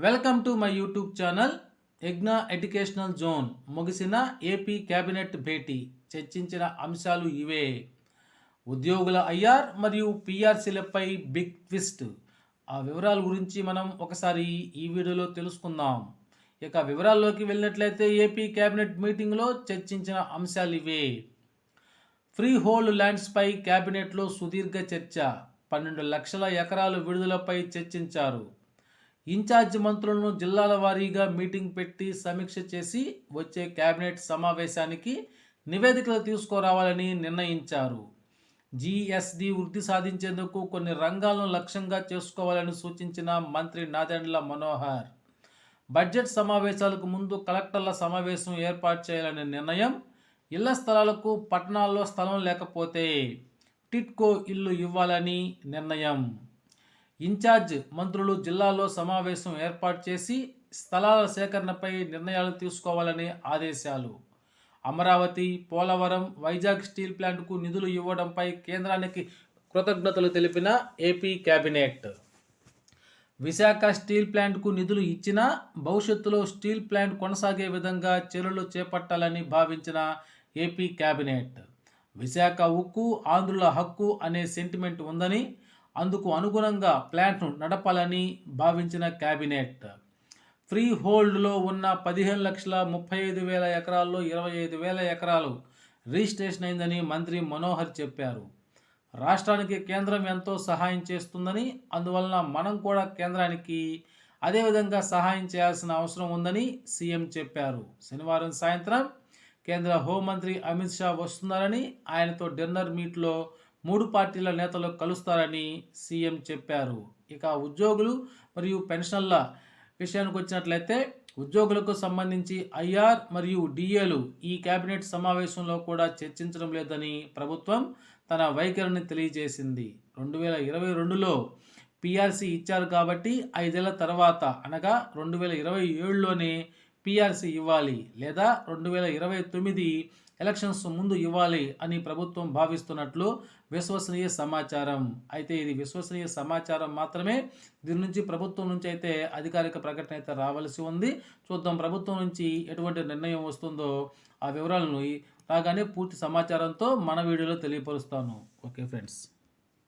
Welcome to my YouTube channel Yagna educational zone. ముగిసిన AP cabinet భేటీ. చర్చించిన అంశాలు ఇవే. ఉద్యోగుల ఐఆర్ మరియు పిఆర్సీలపై బిగ్ ట్విస్ట్. ఆ వివరాల గురించి మనం ఒకసారి ఈ వీడియోలో తెలుసుకుందాం. ఇక వివరాల్లోకి వెళ్ళినట్లయితే ఏపీ కేబినెట్ మీటింగ్లో చర్చించిన అంశాలు ఇవే. ఫ్రీ హోల్డ్ ల్యాండ్స్పై కేబినెట్లో సుదీర్ఘ చర్చ. పన్నెండు లక్షల ఎకరాలు విడుదలపై చర్చించారు. ఇన్ఛార్జ్ మంత్రులను జిల్లాల వారీగా మీటింగ్ పెట్టి సమీక్ష చేసి వచ్చే కేబినెట్ సమావేశానికి నివేదికలు తీసుకురావాలని నిర్ణయించారు. జీఎస్డి వృద్ధి సాధించేందుకు కొన్ని రంగాలను లక్ష్యంగా చేసుకోవాలని సూచించిన మంత్రి నాదెండ్ల మనోహర్. బడ్జెట్ సమావేశాలకు ముందు కలెక్టర్ల సమావేశం ఏర్పాటు చేయాలనే నిర్ణయం ఇళ్ళ స్థలాలకు పట్టణాల్లో స్థలం లేకపోతే టిట్కో ఇల్లు ఇవ్వాలని నిర్ణయం. ఇన్ఛార్జ్ మంత్రులు జిల్లాలో సమావేశం ఏర్పాటు చేసి స్థలాల సేకరణపై నిర్ణయాలు తీసుకోవాలని ఆదేశాలు. అమరావతి పోలవరం వైజాగ్ స్టీల్ ప్లాంట్కు నిధులు ఇవ్వడంపై కేంద్రానికి కృతజ్ఞతలు తెలిపిన ఏపీ కేబినెట్ విశాఖ స్టీల్ ప్లాంట్కు నిధులు ఇచ్చినా భవిష్యత్తులో స్టీల్ ప్లాంట్ కొనసాగే విధంగా చర్యలు చేపట్టాలని భావించిన ఏపీ కేబినెట్ విశాఖ ఉక్కు ఆంధ్రుల హక్కు అనే సెంటిమెంట్ ఉందని అందుకు అనుగుణంగా ప్లాంట్ను నడపాలని భావించిన కేబినెట్ ఫ్రీ హోల్డ్లో ఉన్న పదిహేను లక్షల ముప్పై ఐదు వేల ఎకరాల్లో ఇరవై ఐదు వేల ఎకరాలు రిజిస్ట్రేషన్ అయిందని మంత్రి మనోహర్ చెప్పారు. రాష్ట్రానికి కేంద్రం ఎంతో సహాయం చేస్తుందని అందువలన మనం కూడా కేంద్రానికి అదేవిధంగా సహాయం చేయాల్సిన అవసరం ఉందని సీఎం చెప్పారు. శనివారం సాయంత్రం కేంద్ర హోంమంత్రి అమిత్ షా వస్తున్నారని ఆయనతో డిన్నర్ మీట్లో మూడు పార్టీల నేతలు కలుస్తారని సీఎం చెప్పారు. ఇక ఉద్యోగులు మరియు పెన్షన్ల విషయానికి వచ్చినట్లయితే ఉద్యోగులకు సంబంధించి ఐఆర్ మరియు డిఏలు ఈ కేబినెట్ సమావేశంలో కూడా చర్చించడం లేదని ప్రభుత్వం తన వైఖరిని తెలియజేసింది. రెండు వేల ఇరవై రెండులో పిఆర్సీ ఇచ్చారు కాబట్టి ఐదేళ్ళ తర్వాత అనగా రెండు వేల ఇరవై ఏడులోనే పిఆర్సీ ఇవ్వాలి లేదా రెండు వేల ఇరవై తొమ్మిది ఎలక్షన్స్ ముందు ఇవ్వాలి అని ప్రభుత్వం భావిస్తున్నట్లు విశ్వసనీయ సమాచారం. అయితే ఇది విశ్వసనీయ సమాచారం మాత్రమే. దీని నుంచి ప్రభుత్వం నుంచి అయితే అధికారిక ప్రకటన అయితే రావాల్సి ఉంది. చూద్దాం ప్రభుత్వం నుంచి ఎటువంటి నిర్ణయం వస్తుందో ఆ వివరాలను రాగానే పూర్తి సమాచారంతో మన వీడియోలో తెలియపరుస్తాను. Okay friends.